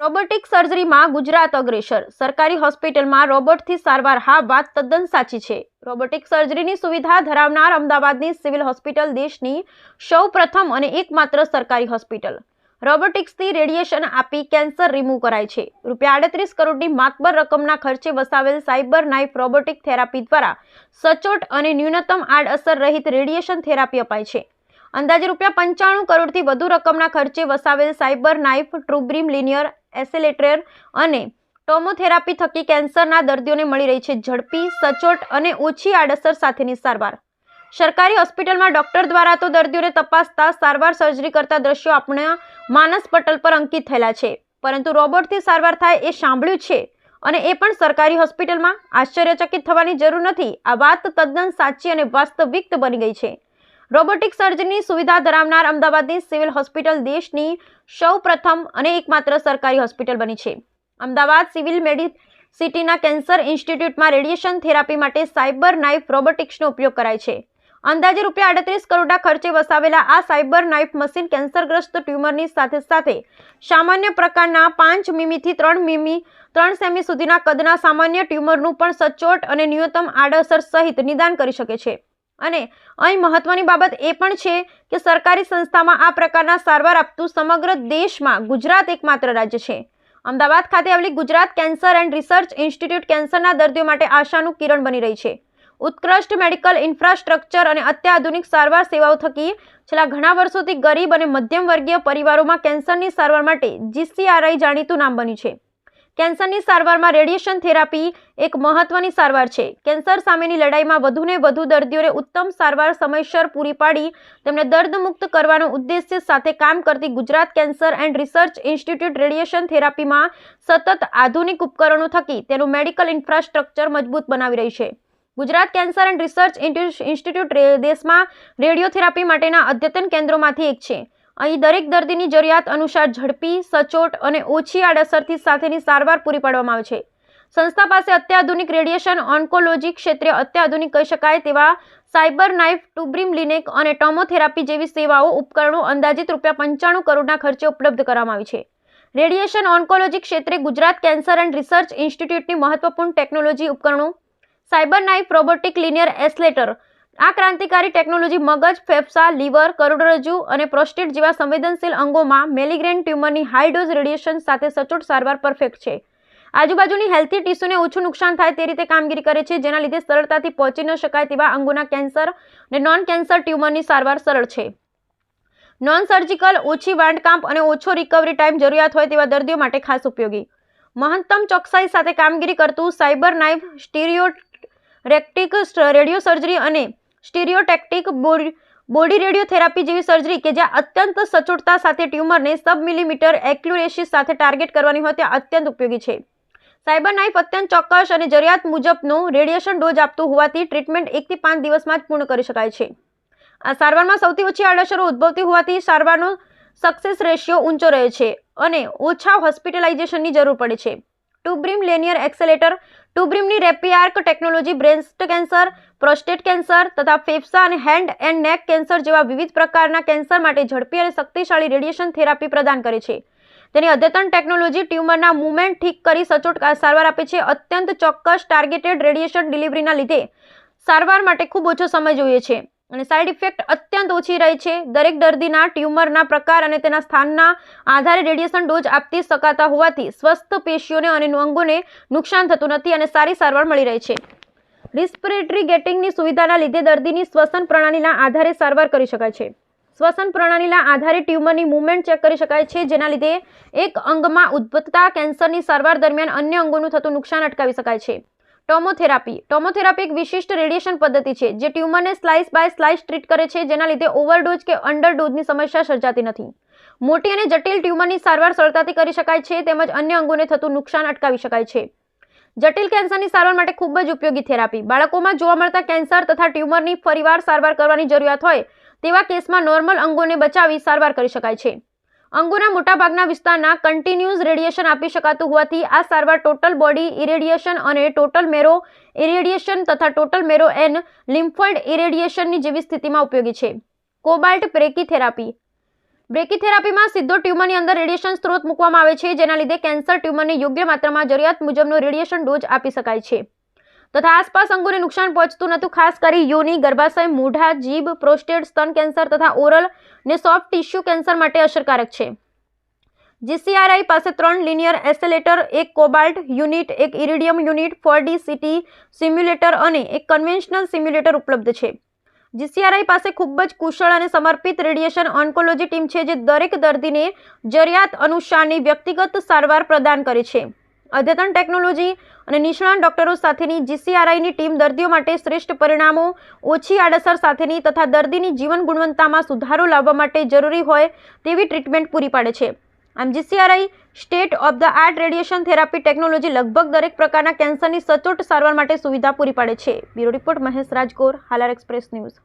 Robotic સર્જરીમાં Gujarat અગ્રેસર. સરકારી હોસ્પિટલમાં રોબોટથી સારવાર હા વાત તદ્દન સાચી છે. રોબોટિક સર્જરીની સુવિધા ધરાવનાર અમદાવાદની સિવિલ હોસ્પિટલ દેશની સૌ પ્રથમ અને એકમાત્ર સરકારી હોસ્પિટલ. રોબોટિક્સથી રેડિયેશન આપી કેન્સર રિમૂવ કરાય છે. રૂપિયા આડત્રીસ કરોડની માતબર રકમના ખર્ચે વસાવેલ સાયબર નાઇફ રોબોટિક થેરાપી દ્વારા સચોટ અને ન્યૂનતમ આડઅસર રહિત રેડિયેશન થેરાપી અપાય છે. અંદાજે રૂપિયા પંચાણું કરોડથી વધુ રકમના ખર્ચે વસાવેલ cyber knife TrueBeam linear accelerator અને ટોમોથેરાપી થકી કેન્સરના દર્દીઓને મળી રહી છે ઝડપી, સચોટ અને ઓછી આડઅસર સાથેની સારવાર. સરકારી હોસ્પિટલમાં ડોક્ટર દ્વારા તો દર્દીઓને તપાસતા સારવાર સર્જરી કરતા દ્રશ્યો આપણા માનસ પટલ પર અંકિત થયેલા છે. પરંતુ રોબોટથી સારવાર થાય એ સાંભળ્યું છે અને એ પણ સરકારી હોસ્પિટલમાં. આશ્ચર્યચકિત થવાની જરૂર નથી. આ વાત તદ્દન સાચી અને વાસ્તવિક બની ગઈ છે. રોબોટિક સર્જરીની સુવિધા ધરાવનાર અમદાવાદની સિવિલ હોસ્પિટલ દેશની સૌ પ્રથમ અને એકમાત્ર સરકારી હોસ્પિટલ બની છે. અમદાવાદ સિવિલ મેડિસિટીના કેન્સર ઇન્સ્ટિટ્યૂટમાં રેડિયેશન થેરાપી માટે સાયબર નાઇફ રોબોટિક્સનો ઉપયોગ કરાય છે. અંદાજે રૂપિયા આડત્રીસ કરોડના ખર્ચે વસાવેલા આ સાયબર નાઇફ મશીન કેન્સરગ્રસ્ત ટ્યુમરની સાથે સાથે સામાન્ય પ્રકારના પાંચ મીમીથી ત્રણ મીમી, ત્રણ સેમી સુધીના કદના સામાન્ય ટ્યુમરનું પણ સચોટ અને ન્યૂનતમ આડઅસર સહિત નિદાન કરી શકે છે. અને અહીં મહત્વની બાબત એ પણ છે કે સરકારી સંસ્થામાં આ પ્રકારના સારવાર આપતું સમગ્ર દેશમાં ગુજરાત એકમાત્ર રાજ્ય છે. અમદાવાદ ખાતે આવેલી Gujarat cancer and research institute કેન્સરના દર્દીઓ માટે આશાનું કિરણ બની રહી છે. ઉત્કૃષ્ટ મેડિકલ ઇન્ફ્રાસ્ટ્રક્ચર અને અત્યાધુનિક સારવાર સેવાઓ થકી છેલ્લા ઘણા વર્ષોથી ગરીબ અને મધ્યમ વર્ગીય પરિવારોમાં કેન્સરની સારવાર માટે જીસીઆરઆઈ જાણીતું નામ બન્યું છે. કેન્સરની સારવારમાં રેડિયેશન થેરાપી એક મહત્વની સારવાર છે. કેન્સર સામેની લડાઈમાં વધુને વધુ દર્દીઓને ઉત્તમ સારવાર સમયસર પૂરી પાડી તેમને દર્દમુક્ત કરવાનો ઉદ્દેશ્ય સાથે કામ કરતી Gujarat cancer and research institute radiation થેરાપીમાં સતત આધુનિક ઉપકરણો થકી તેનું મેડિકલ ઇન્ફ્રાસ્ટ્રક્ચર મજબૂત બનાવી રહી છે. Gujarat cancer and research institute દેશમાં રેડિયોથેરાપી માટેના અદ્યતન કેન્દ્રોમાંથી એક છે. અહીં દરેક દર્દીની જરૂરિયાત અનુસાર ઝડપી, સચોટ અને ઓછી આડઅસરથી સાથેની સારવાર પૂરી પાડવામાં આવે છે. સંસ્થા પાસે અત્યાધુનિક રેડિયેશન, ઓન્કોલોજી ક્ષેત્રે અત્યાધુનિક કહી શકાય તેવા સાયબર નાઇફ, ટુબ્રીમ લિનેક અને ટોમોથેરાપી જેવી સેવાઓ, ઉપકરણો અંદાજિત રૂપિયા પંચાણું કરોડના ખર્ચે ઉપલબ્ધ કરવામાં આવી છે. રેડિયેશન, ઓન્કોલોજી ક્ષેત્રે ગુજરાત કેન્સર એન્ડ રિસર્ચ ઇન્સ્ટિટ્યૂટની મહત્વપૂર્ણ ટેકનોલોજી ઉપકરણો, cyber knife, robotic linear accelerator આ ક્રાંતિકારી ટેકનોલોજી મગજ, ફેફસા, લીવર, કરોડરજ્જુ અને પ્રોસ્ટેટ જેવા સંવેદનશીલ અંગોમાં મેલિગ્રેન ટ્યુમરની હાઈ ડોઝ રેડિયેશન સાથે સચોટ સારવાર પરફેક્ટ છે. આજુબાજુની હેલ્થી ટિશ્યુને ઓછું નુકસાન થાય તે રીતે કામગીરી કરે છે, જેના લીધે સરળતાથી પહોંચી ન શકાય તેવા અંગોના કેન્સર અને નોન કેન્સર ટ્યુમરની સારવાર સરળ છે. નોન સર્જિકલ ઓછી વાંડકામ અને ઓછો રિકવરી ટાઈમ જરૂરિયાત હોય તેવા દર્દીઓ માટે ખાસ ઉપયોગી. મહત્તમ ચોકસાઈ સાથે કામગીરી કરતું cyber knife stereotactic radio surgery અને સ્ટીરિયોટેક્ટિક બોડી રેડિયોથેરાપી જેવી સર્જરી કે જ્યાં અત્યંત સચોટતા સાથે ટ્યુમરને સબ મિલીમીટર એક્યુરેસી સાથે ટાર્ગેટ કરવાની હોય ત્યાં અત્યંત ઉપયોગી છે. સાયબર નાઇફ અત્યંત ચોક્કસ અને જરૂરિયાત મુજબનું રેડિયેશન ડોઝ આપતું હોવાથી ટ્રીટમેન્ટ એકથી પાંચ દિવસમાં જ પૂર્ણ કરી શકાય છે. આ સારવારમાં સૌથી ઓછી આડઅસરો ઉદ્ભવતી હોવાથી સારવારનો સક્સેસ રેશિયો ઊંચો રહે છે અને ઓછા હોસ્પિટલાઇઝેશનની જરૂર પડે છે. TrueBeam linear accelerator, ટુબ્રીમની RapidArc technology, breast cancer, prostate cancer તથા ફેફસા અને હેન્ડ એન્ડ નેક કેન્સર જેવા વિવિધ પ્રકારના કેન્સર માટે ઝડપી અને શક્તિશાળી રેડિયેશન થેરાપી પ્રદાન કરે છે. તેની અદ્યતન ટેકનોલોજી ટ્યુમરના મુવમેન્ટ ઠીક કરી સચોટ સારવાર આપે છે. અત્યંત ચોક્કસ ટાર્ગેટેડ રેડિયેશન ડિલિવરીના લીધે સારવાર માટે ખૂબ ઓછો સમય જોઈએ છે. અને સાઇડ ઇફેક્ટ અત્યંત ઓછી રહે છે. દરેક દર્દીના ટ્યુમરના પ્રકાર અને તેના સ્થાનના આધારે રેડિયેશન ડોઝ આપતી શકાતા હોવાથી સ્વસ્થ પેશીઓને અને અંગોને નુકસાન થતું નથી અને સારી સારવાર મળી રહે છે. રિસ્પિરેટરી ગેટિંગની સુવિધાના લીધે દર્દીની શ્વસન પ્રણાલીના આધારે સારવાર કરી શકાય છે. શ્વસન પ્રણાલીના આધારે ટ્યુમરની મૂવમેન્ટ ચેક કરી શકાય છે, જેના લીધે એક અંગમાં ઉદ્ભવતા કેન્સરની સારવાર દરમિયાન અન્ય અંગોનું થતું નુકસાન અટકાવી શકાય છે. ટોમોથેરાપી. ટોમોથેરાપી એક વિશિષ્ટ રેડિયેશન પદ્ધતિ છે જે ટ્યુમરને સ્લાઇસ બાય સ્લાઇસ ટ્રીટ કરે છે, જેના લીધે ઓવરડોઝ કે અંડરડોઝની સમસ્યા સર્જાતી નથી. મોટી અને જટિલ ટ્યુમરની સારવાર સરળતાથી કરી શકાય છે, તેમજ અન્ય અંગોને થતું નુકસાન અટકાવી શકાય છે. જટિલ કેન્સરની સારવાર માટે ખૂબ જ ઉપયોગી થેરાપી. બાળકોમાં જોવા મળતા કેન્સર તથા ટ્યુમરની ફરીવાર સારવાર કરવાની જરૂરિયાત હોય, તેવા કેસમાં નોર્મલ અંગોને બચાવી સારવાર કરી શકાય છે. અંગોના મોટાભાગના વિસ્તારના કન્ટિન્યુઅસ રેડિયેશન આપી શકાતું હોવાથી આ સારવાર ટોટલ બોડી ઇરેડિયેશન અને ટોટલ મેરો ઇરેડિયેશન તથા ટોટલ મેરો એન લિમ્ફોઇડ ઇરેડિયેશનની જેવી સ્થિતિમાં ઉપયોગી છે. કોબાલ્ટ બ્રેકી થેરાપી બ્રેકીથેરાપીમાં સીધો ટ્યુમરની અંદર રેડિયેશન સ્ત્રોત મૂકવામાં આવે છે, જેના લીધે કેન્સર ટ્યુમરને યોગ્ય માત્રામાં જરૂરિયાત મુજબનો રેડિયેશન ડોઝ આપી શકાય છે. તથા આસપાસ અંગોને નુકસાન પહોંચતું નહોતું, ખાસ કરી યોની, ગર્ભાશય, મૂઢા, જીભ, પ્રોસ્ટેટ, સ્તન કેન્સર તથા ઓરલ ને સોફ્ટ ટિશ્યુ કેન્સર માટે અસરકારક છે. જીસીઆરઆઈ પાસે ત્રણ લિનિયર એસેલેટર એક કોબાલ્ટ યુનિટ, એક iridium unit, four D CT simulator અને એક કન્વેન્શનલ સિમ્યુલેટર ઉપલબ્ધ છે. જીસીઆરઆઈ પાસે ખૂબ જ કુશળ અને સમર્પિત રેડિયેશન ઓન્કોલોજી ટીમ છે, જે દરેક દર્દીને જરૂરિયાત અનુસારની વ્યક્તિગત સારવાર પ્રદાન કરે છે. અદ્યતન ટેકનોલોજી અને નિષ્ણાંત ડોક્ટરો સાથેની જીસીઆરઆઈની ટીમ દર્દીઓ માટે શ્રેષ્ઠ પરિણામો, ઓછી આડઅસર સાથેની તથા દર્દીની જીવન ગુણવત્તામાં સુધારો લાવવા માટે જરૂરી હોય તેવી ટ્રીટમેન્ટ પૂરી પાડે છે. આમ GCRI, state of the art radiation therapy technology લગભગ દરેક પ્રકારના કેન્સરની સચોટ સારવાર માટે સુવિધા પૂરી પાડે છે. Bureau report Mahesh Rajkor, Halar express news.